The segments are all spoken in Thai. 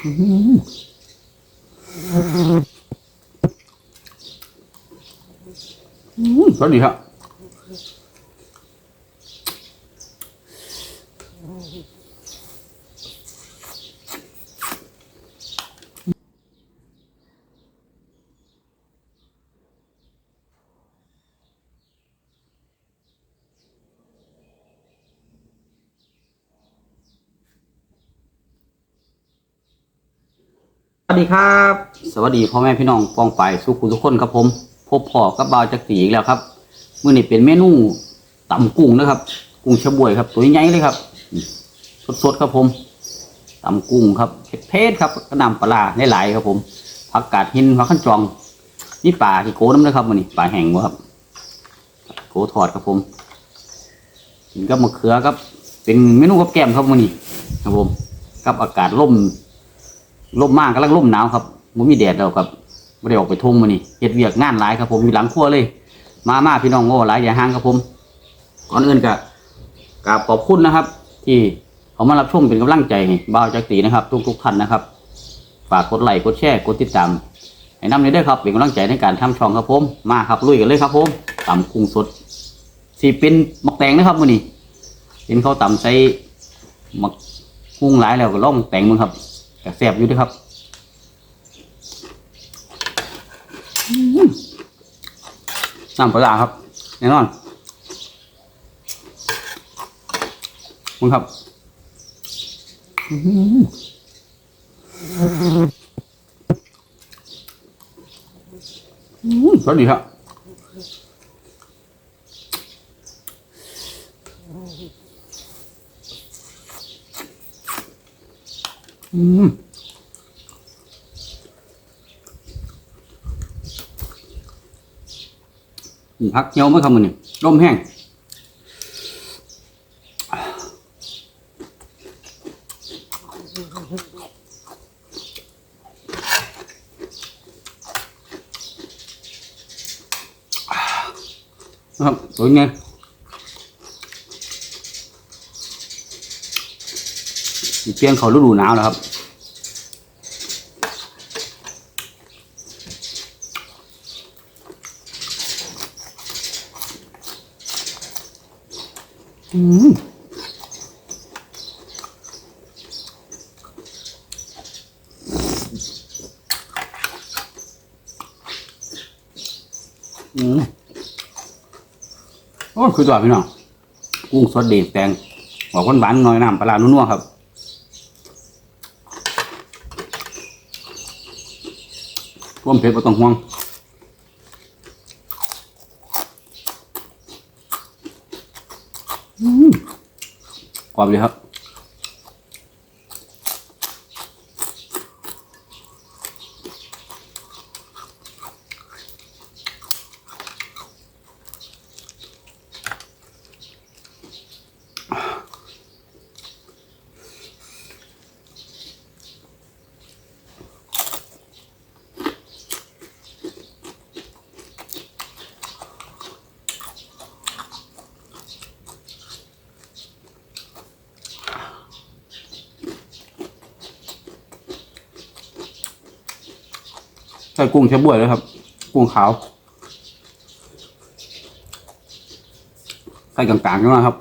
สวัสดีค สวัสดีครับ สวัสดีพ่อแม่พี่น้องปองไปสุขุทุกคนครับผมพบพ่อกับบ่าวจักรีอีกแล้วครับมื้อนี้เป็นเมนูตำกุ้งนะครับ กุ้งชะบวยครับ ตัวใหญ่เลยครับ สดๆครับผมตำกุ้งครับเผ็ดๆครับกระนำปลาร้าหลายๆครับผมผักกาดหินผักขั้นจอง นี่ปลาที่โกน้ำนะครับมื้อนี้ปลาแห้งบ่ครับ โกทอดครับผมกินกับมะเขือครับ เป็นเมนูกับแกล้มครับมื้อนี้ครับผม กับอากาศร่ม ลมมากกำลังลมหนาวครับมันมีแดดแล้วครับไม่ได้ออกไปทุ่งมานี่เฮ็ดเวียกงานหลายครับผมอยู่หลังครัวเลย มามาพี่น้องโง่หลายอย่าห่างครับผม ก่อนอื่นก็กราบขอบคุณนะครับ ที่เขามารับชมเป็นกำลังใจบ่าวจักรีนะครับ ทุกทุกท่านนะครับ ฝากกดไลค์กดแชร์กดติดตามให้น้ำเลยด้ครับเป็นกำลังใจในการทำช่องครับผม มาครับลุยกันเลยครับผมตำกุ้งสดสีเป็นมักแตงนะครับมื้อนี้เห็นเขาตำใส่มักกุ้งหลายแล้วก็ล่องแตงมึงครับ แต่แซ่บอยู่ด้วยครับน้ำปลาครับแน่นอนมึงครับอืมสวัสดีครับ อืมพักเหี่ยวไหมครับมันนี่ร่มแห้งนะครับตัวไง เปลี่ยนเขาฤดูหนาวแล้วครับอืมอืมโอ้คือตัวพี่น้องกุ้งสดเด็ดแตงหอมหวานๆหน่อยน้ำปลาร้านัวๆครับ ความเผ็ดไม่ต้องห่วงความดีครับ ใส่กุ้งแช่บวยเลยครับ กุ้งขาวใส่กลางๆกันนะครับ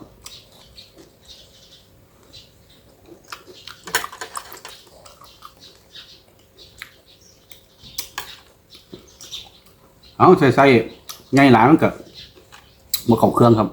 เอาใส่ใส่ไงหลายมันก็มาของเครื่องครับ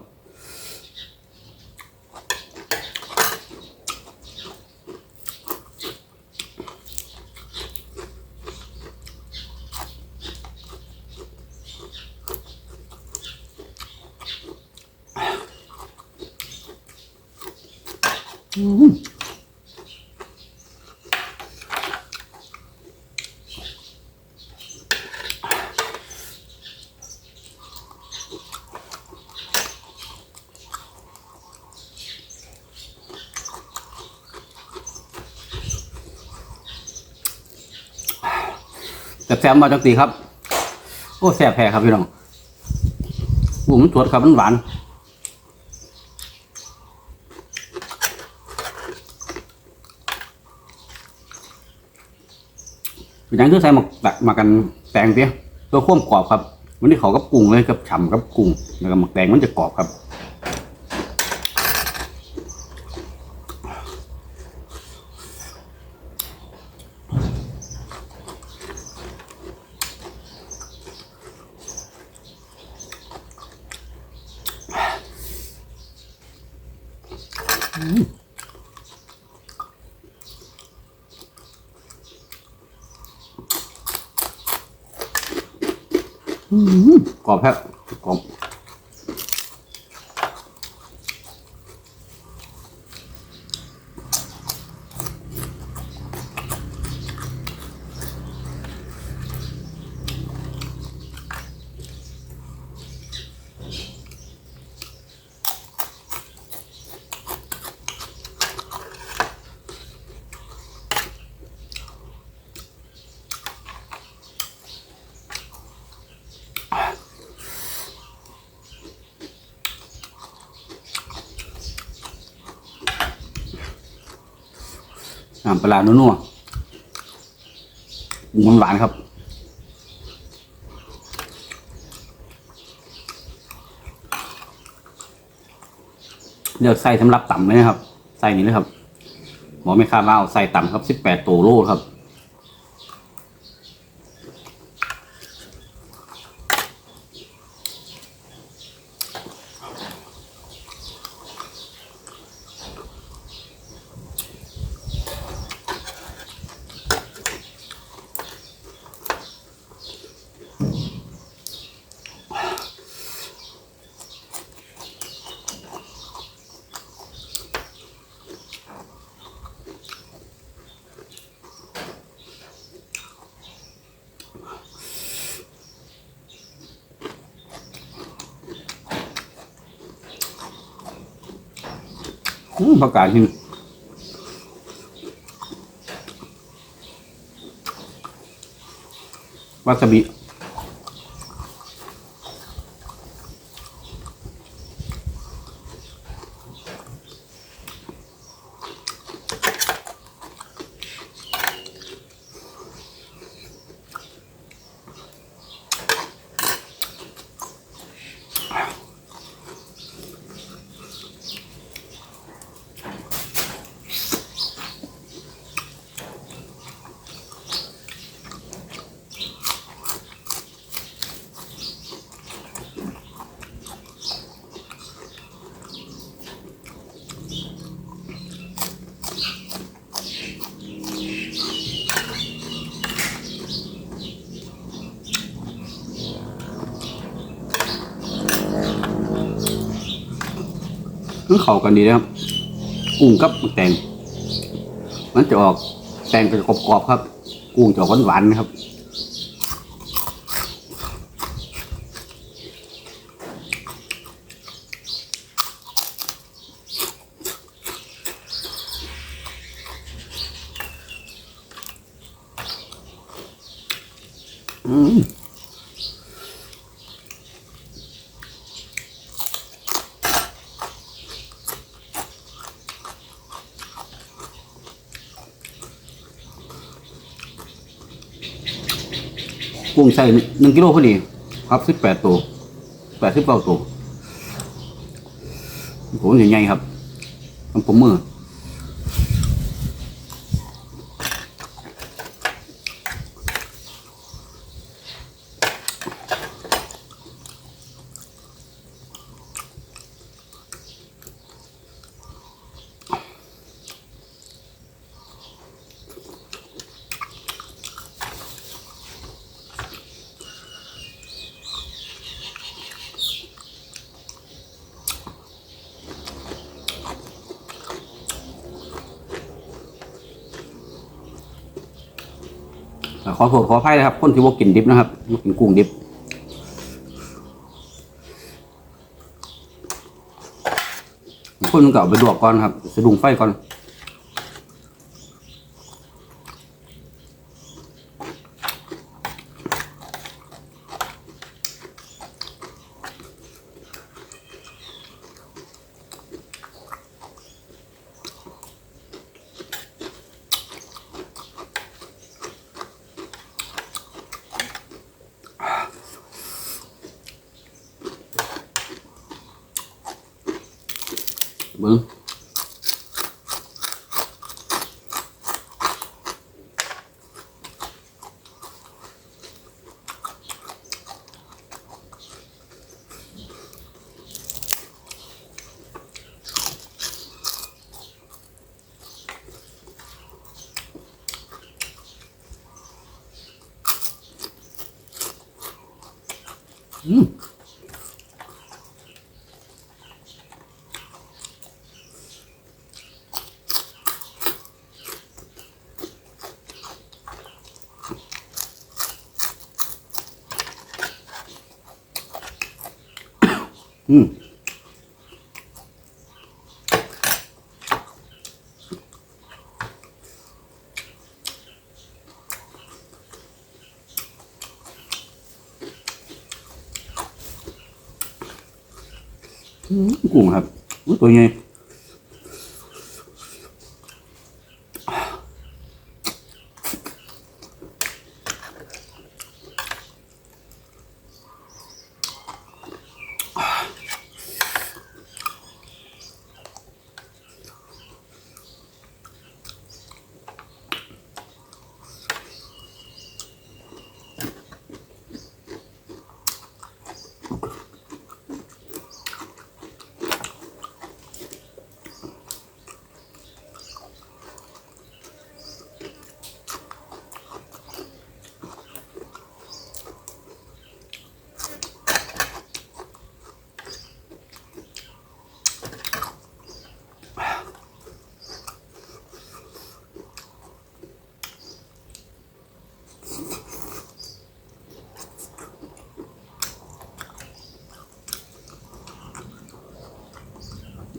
แซมมาจังตีครับ โอ้แซ่บแพ้ครับพี่น้องอูมันสดครับมันหวานเป็นยังคือใส่หมักตะหมากันแตงเพี้ยเพื่อความกรอบครับมันที่เขากับกุ้งเลยกับฉ่ำกับกุ้งแล้วก็หมักแตงมันจะกรอบครับ กรอบแทบกรอบ น้ำปลานัวๆมันหวานครับเลือกไส้สำหรับต่ำเลยนะครับไส้นี้เลยครับ หมอไม่คาดว่าเอาไส้ต่ำครับสิบแปดตัวโลครับ อืมประกาศหินวาซาบิ เข้ากันดีนะครับกุ้งกับแตงมันจะออกแตงจะกรอบๆครับ กุ้งจะหวานๆนะครับ อืม กุ้งใส่หนึ่งกิโลพอดีครับสิบแปดตัวแปดสิบเก้าตัวผมใหญ่ๆครับทำผมมือ ขอโทษขออภัยนะครับ คนที่ว่ากินดิบนะครับกินกุ้งดิบคนมันก็เอาไปลวกก่อนครับสะดุ้งไฟก่อน Banco. อืมอืมกุ้ง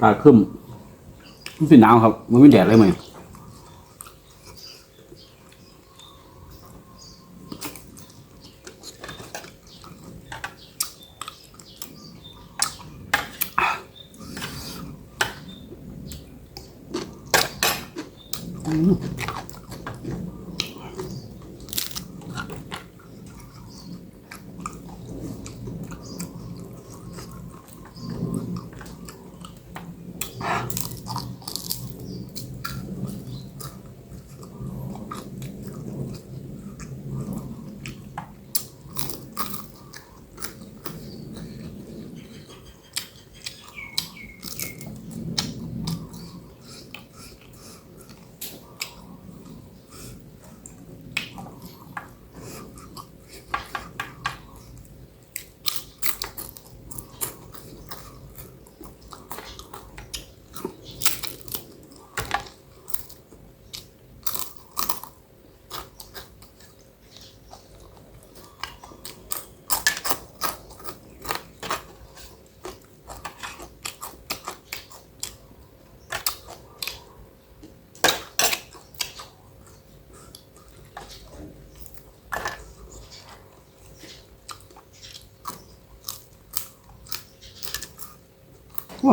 ตาขึ้นมันสิหนาวครับ มันไม่แดดเลยไหมอืม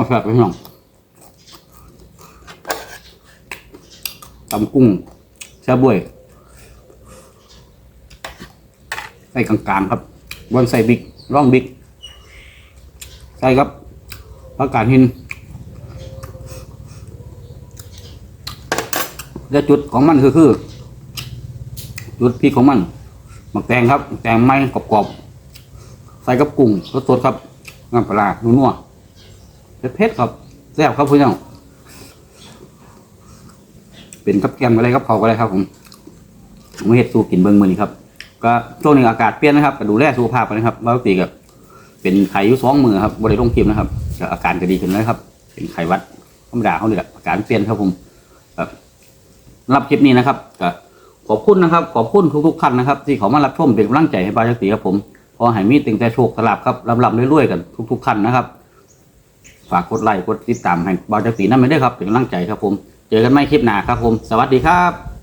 าแซ่บไปพี่องตำกุ้งแซ่บบ้วยใส่กลางๆครับบนใส่บิ๊กร่องบิ๊กใส่ครับผักกาดหินและจุดของมันคือคือ จุดพีของมันหมักแตงครับแตงไม้กรอบๆใส่กับกุ้งสดๆครับน้ำปลาร้านัว เผ็ดครับแซ่บครับพี่น้องเป็นกับแกงอะไรครับเขาก็ได้ครับผมผมเฮ็ดสู้กินเบิ้งมือนี้ครับ ก็ช่วงนี้อากาศเปลี่ยนนะครับก็ดูแลสุขภาพกันนะครับบางทีก็เป็นไข้ยู่สองมือครับบริโภคพิมนะครับก็อาการก็ดีขึ้นแล้วครับ เป็นไข้หวัดธรรมดาเขาเลยแหละอาการเปลี่ยนครับผมครับรับคลิปนี้นะครับก็ขอบคุณนะครับ ขอบคุณทุกๆท่านนะครับ ที่เขามารับชมเป็นกำลังใจให้บาจักตีครับผมขอให้มีตึงแต่โชคสลับครับลำๆรวยๆกันทุกๆท่านนะครับากกดไลค์กดติดตามให้บาวจักรีนั่นไม่ได้ครับเป็นกำลังใจครับผม เจอกันไม่คลิปหน้าครับผม สวัสดีครับ